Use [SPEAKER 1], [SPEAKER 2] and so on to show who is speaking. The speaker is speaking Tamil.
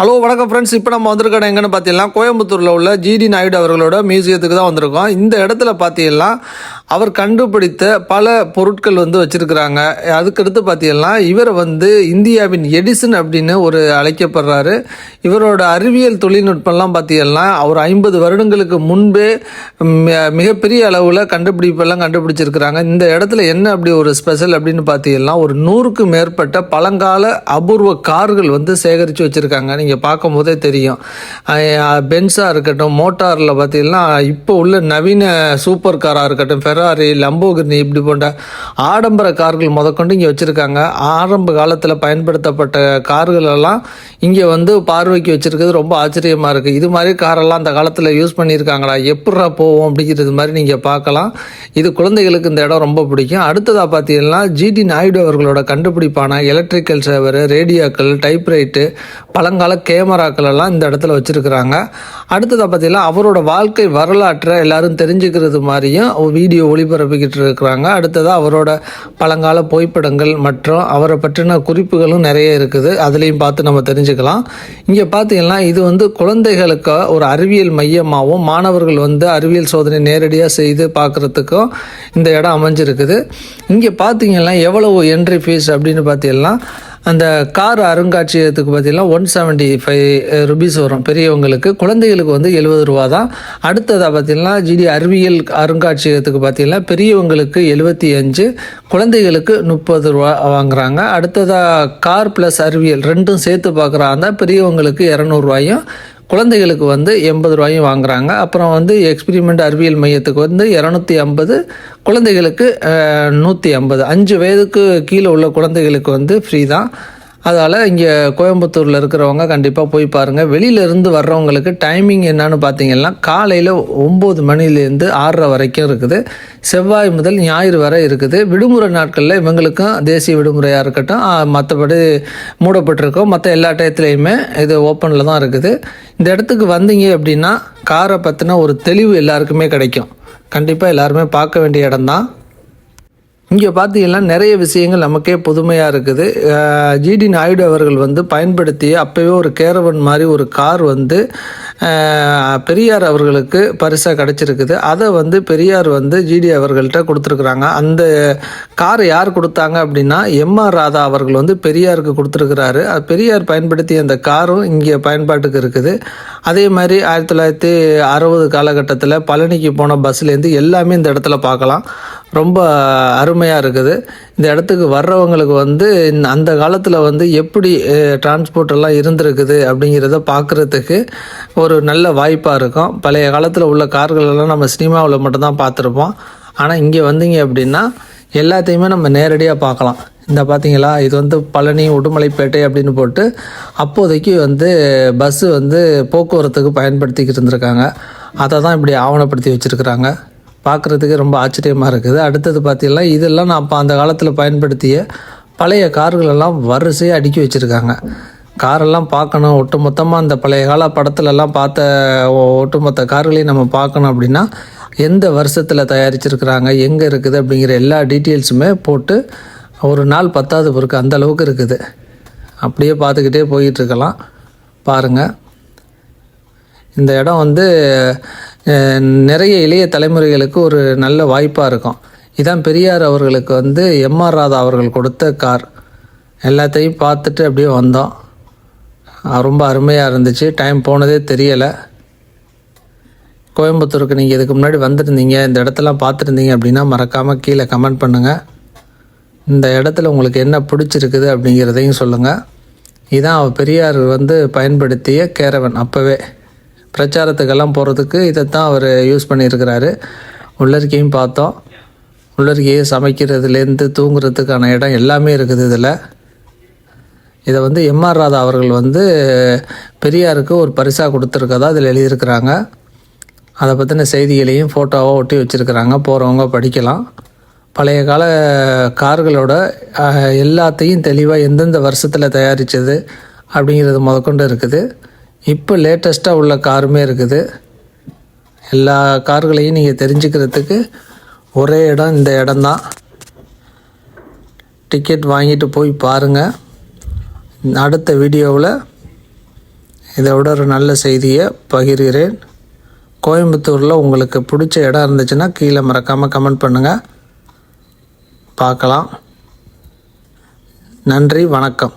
[SPEAKER 1] ஹலோ வணக்கம் ஃப்ரெண்ட்ஸ் இப்போ நம்ம வந்திருக்கோம் எங்கன்னு பார்த்தீங்கன்னா கோயம்புத்தூரில் உள்ள ஜிடி நாயுடு அவர்களோட மியூசியத்துக்கு தான் வந்திருக்கோம். இந்த இடத்துல பார்த்தீங்கன்னா அவர் கண்டுபிடித்த பல பொருட்கள் வந்து வச்சுருக்கிறாங்க. அதுக்கடுத்து பார்த்தீங்கன்னா இவர் வந்து இந்தியாவின் எடிசன் அப்படின்னு ஒரு அழைக்கப்படுறாரு. இவரோட அறிவியல் தொழில்நுட்பம்லாம் பார்த்தீங்கன்னா அவர் ஐம்பது வருடங்களுக்கு முன்பே மிகப்பெரிய அளவில் கண்டுபிடிப்பெல்லாம் கண்டுபிடிச்சிருக்கிறாங்க. இந்த இடத்துல என்ன அப்படி ஒரு ஸ்பெஷல் அப்படின்னு பார்த்தீங்கன்னா ஒரு நூறுக்கு மேற்பட்ட பழங்கால அபூர்வ கார்கள் வந்து சேகரித்து வச்சுருக்காங்க. நீங்கள் பார்க்கும் போதே தெரியும் பென்ஸாக இருக்கட்டும் மோட்டாரில் பார்த்தீங்கன்னா இப்போ உள்ள நவீன சூப்பர் காராக இருக்கட்டும் ஃபெராரி லம்போகிர்னி இப்படி போன்ற ஆடம்பர கார்கள் முதற்கொண்டு இங்கே வச்சுருக்காங்க. ஆரம்ப காலத்தில் பயன்படுத்தப்பட்ட கார்களெல்லாம் இங்கே வந்து பார்வைக்கு வச்சுருக்கிறது ரொம்ப ஆச்சரியமாக இருக்குது இது மாதிரி காரெல்லாம் அந்த காலத்தில் யூஸ் பண்ணியிருக்காங்களா? எப்பட்றா போவோம் அப்படிங்கிறது மாதிரி நீங்கள் பார்க்கலாம். இது குழந்தைகளுக்கு இந்த இடம் ரொம்ப பிடிக்கும். அடுத்ததாக பார்த்தீங்கன்னா ஜிடி நாயுடு அவர்களோட கண்டுபிடிப்பான எலக்ட்ரிக்கல் சேவர் ரேடியோக்கள் டைப்ரைட்டு பழங்கால கேமராக்கள் எல்லாம் இந்த இடத்துல வச்சுருக்கிறாங்க. அடுத்ததாக பார்த்தீங்கன்னா அவரோட வாழ்க்கை வரலாற்றை எல்லாரும் தெரிஞ்சுக்கிறது மாதிரியும் வீடியோ ஒளிபரப்பிக்கிட்டு இருக்கிறாங்க அடுத்ததாக அவரோட பழங்கால புகைப்படங்கள் மற்றும் அவரை பற்றின குறிப்புகளும் நிறைய இருக்குது. அதுலேயும் பார்த்து நம்ம தெரிஞ்சுக்கலாம். இங்கே பார்த்தீங்கன்னா இது வந்து குழந்தைகளுக்கு ஒரு அறிவியல் மையமாகவும் மாணவர்கள் வந்து அறிவியல் சோதனை நேரடியாக செய்து பார்க்குறதுக்கும் இந்த இடம் அமைஞ்சிருக்குது. இங்கே பார்த்தீங்கன்னா எவ்வளவு என்ட்ரி ஃபீஸ் அப்படின்னு பார்த்தீங்கன்னா அந்த கார் அருங்காட்சியகத்துக்கு பார்த்தீங்கன்னா ஒன் செவன்ட்டி ஃபைவ் ருபீஸ் வரும் பெரியவங்களுக்கு. குழந்தைகளுக்கு வந்து எழுபது ரூபா தான். அடுத்ததாக பார்த்தீங்கன்னா ஜிடி அறிவியல் அருங்காட்சியகத்துக்கு பார்த்தீங்கன்னா பெரியவங்களுக்கு எழுபத்தி அஞ்சு குழந்தைகளுக்கு முப்பது ரூபா வாங்குறாங்க. அடுத்ததாக கார் ப்ளஸ் அறிவியல் ரெண்டும் சேர்த்து பார்க்குறாங்க பெரியவங்களுக்கு இரநூறுவாயும் குழந்தைகளுக்கு வந்து எண்பது ரூபாயும் வாங்குறாங்க. அப்புறம் வந்து எக்ஸ்பிரிமெண்ட் அறிவியல் மையத்துக்கு வந்து இரநூத்தி ஐம்பது குழந்தைகளுக்கு நூற்றி ஐம்பது. அஞ்சு வயதுக்கு கீழே உள்ள குழந்தைகளுக்கு வந்து ஃப்ரீ தான். அதால் இங்கே கோயம்புத்தூரில் இருக்கிறவங்க கண்டிப்பாக போய் பாருங்கள் வெளியிலேருந்து வர்றவங்களுக்கு டைமிங் என்னன்னு பார்த்தீங்கன்னா காலையில் ஒம்பது மணிலேருந்து ஆறரை வரைக்கும் இருக்குது. செவ்வாய் முதல் ஞாயிறு வரை இருக்குது. விடுமுறை நாட்களில் இவங்களுக்கும் தேசிய விடுமுறையாக இருக்கட்டும் மற்றபடி மூடப்பட்டிருக்கோம். மற்ற எல்லா டயத்துலேயுமே இது ஓப்பனில் தான் இருக்குது. இந்த இடத்துக்கு வந்தீங்க அப்படின்னா காரை பற்றின ஒரு தெளிவு எல்லாருக்குமே கிடைக்கும். கண்டிப்பாக எல்லாருமே பார்க்க வேண்டிய இடம்தான். இங்கே பார்த்தீங்கன்னா நிறைய விஷயங்கள் நமக்கே புதுமையாக இருக்குது. ஜிடி நாயுடு அவர்கள் வந்து பயன்படுத்திய அப்போவே ஒரு கேரவன் மாதிரி ஒரு கார் வந்து பெரியார் அவர்களுக்கு பரிசாக கிடச்சிருக்குது. அதை வந்து பெரியார் வந்து ஜிடி அவர்கள்ட்ட கொடுத்துருக்குறாங்க. அந்த கார் யார் கொடுத்தாங்க அப்படின்னா எம்ஆர் ராதா அவர்கள் வந்து பெரியாருக்கு கொடுத்துருக்குறாரு. அது பெரியார் பயன்படுத்திய அந்த காரும் இங்கே பயன்பாட்டுக்கு இருக்குது. அதே மாதிரி ஆயிரத்தி தொள்ளாயிரத்தி அறுபது காலகட்டத்தில் பழனிக்கு போன பஸ்லேருந்து எல்லாமே இந்த இடத்துல பார்க்கலாம். ரொம்ப அருமையாக இருக்குது. இந்த இடத்துக்கு வர்றவங்களுக்கு வந்து இந்த- அந்த காலத்தில் வந்து எப்படி டிரான்ஸ்போர்ட் எல்லாம் இருந்திருக்குது அப்படிங்கிறத பார்க்குறதுக்கு ஒரு ஒரு நல்ல வாய்ப்பாக இருக்கும். பழைய காலத்தில் உள்ள கார்களெல்லாம் நம்ம சினிமாவில் மட்டும்தான் பார்த்துருப்போம். ஆனால் இங்கே வந்தீங்க அப்படின்னா எல்லாத்தையுமே நம்ம நேரடியாக பார்க்கலாம். இந்த பார்த்தீங்களா இது வந்து பழனி உடுமலைப்பேட்டை அப்படின்னு போட்டு அப்போதைக்கு வந்து பஸ்ஸு வந்து போக்குவரத்துக்கு பயன்படுத்திக்கிட்டு இருந்திருக்காங்க. அதை தான் இப்படி ஆவணப்படுத்தி வச்சுருக்குறாங்க. பார்க்குறதுக்கு ரொம்ப ஆச்சரியமாக இருக்குது. அடுத்தது பார்த்தீங்கன்னா இதெல்லாம் நான் அப்போ அந்த காலத்தில் பயன்படுத்திய பழைய கார்களெல்லாம் வரிசையாக அடுக்கி வச்சுருக்காங்க. காரெல்லாம் பார்க்கணும். ஒட்டுமொத்தமாக அந்த பழைய கால படத்துலலாம் பார்த்த ஒ- ஒட்டுமொத்த கார்களையும் நம்ம பார்க்கணும் அப்படின்னா எந்த வருஷத்தில் தயாரிச்சிருக்கிறாங்க எங்கே இருக்குது அப்படிங்கிற எல்லா டீட்டெயில்ஸுமே போட்டு ஒரு நாள் பத்தாவது பொருக்கு அந்த அளவுக்கு இருக்குது. அப்படியே பார்த்துக்கிட்டே போயிட்டுருக்கலாம். பாருங்கள் இந்த இடம் வந்து நிறைய இளைய தலைமுறைகளுக்கு ஒரு நல்ல வாய்ப்பாக இருக்கும். இதான் பெரியார் அவர்களுக்கு வந்து எம்ஆர் ராதா அவர்கள் கொடுத்த கார். எல்லாத்தையும் பார்த்துட்டு அப்படியே வந்தோம். ரொம்ப அருமையாக இருந்துச்சு. டைம் போனதே தெரியலை. கோயம்புத்தூருக்கு நீங்கள் இதுக்கு முன்னாடி வந்திருந்தீங்க. இந்த இடத்தெல்லாம் பார்த்துருந்தீங்க அப்படின்னா மறக்காமல் கீழே கமெண்ட் பண்ணுங்கள் இந்த இடத்துல உங்களுக்கு என்ன பிடிச்சிருக்குது அப்படிங்கிறதையும் சொல்லுங்கள் இதான் அவர் பெரியார் வந்து பயன்படுத்திய கேரவன் அப்போவே. பிரச்சாரத்துக்கெல்லாம் போகிறதுக்கு இதைத்தான் அவர் யூஸ் பண்ணியிருக்கிறாரு. உள்ளறிக்கையும் பார்த்தோம். உள்ளிருக்கையே சமைக்கிறதுலேருந்து தூங்குறதுக்கான இடம் எல்லாமே இருக்குது இதில். இதை வந்து எம்ஆர் ராதா அவர்கள் வந்து பெரியாருக்கு ஒரு பரிசாக கொடுத்துருக்கதா இதில் எழுதியிருக்கிறாங்க. அதை பற்றின செய்திகளையும் ஃபோட்டோவாக ஒட்டி வச்சுருக்கிறாங்க. போகிறவங்க படிக்கலாம். பழைய கால கார்களோட எல்லாத்தையும் தெளிவாக எந்தெந்த வருஷத்தில் தயாரித்தது அப்படிங்கிறது முதற்கொண்டு இருக்குது. இப்போ லேட்டஸ்ட்டாக உள்ள காருமே இருக்குது. எல்லா கார்களையும் நீங்கள் தெரிஞ்சுக்கிறதுக்கு ஒரே இடம் இந்த இடம்தான். டிக்கெட் வாங்கிட்டு போய் பாருங்கள் அடுத்த வீடியோவில் இதை விட ஒரு நல்ல செய்தியை பகிர்கிறேன். கோயம்புத்தூரில் உங்களுக்கு பிடிச்ச இடம் இருந்துச்சுன்னா கீழே மறக்காமல் கமெண்ட் பண்ணுங்கள் பார்க்கலாம். நன்றி வணக்கம்.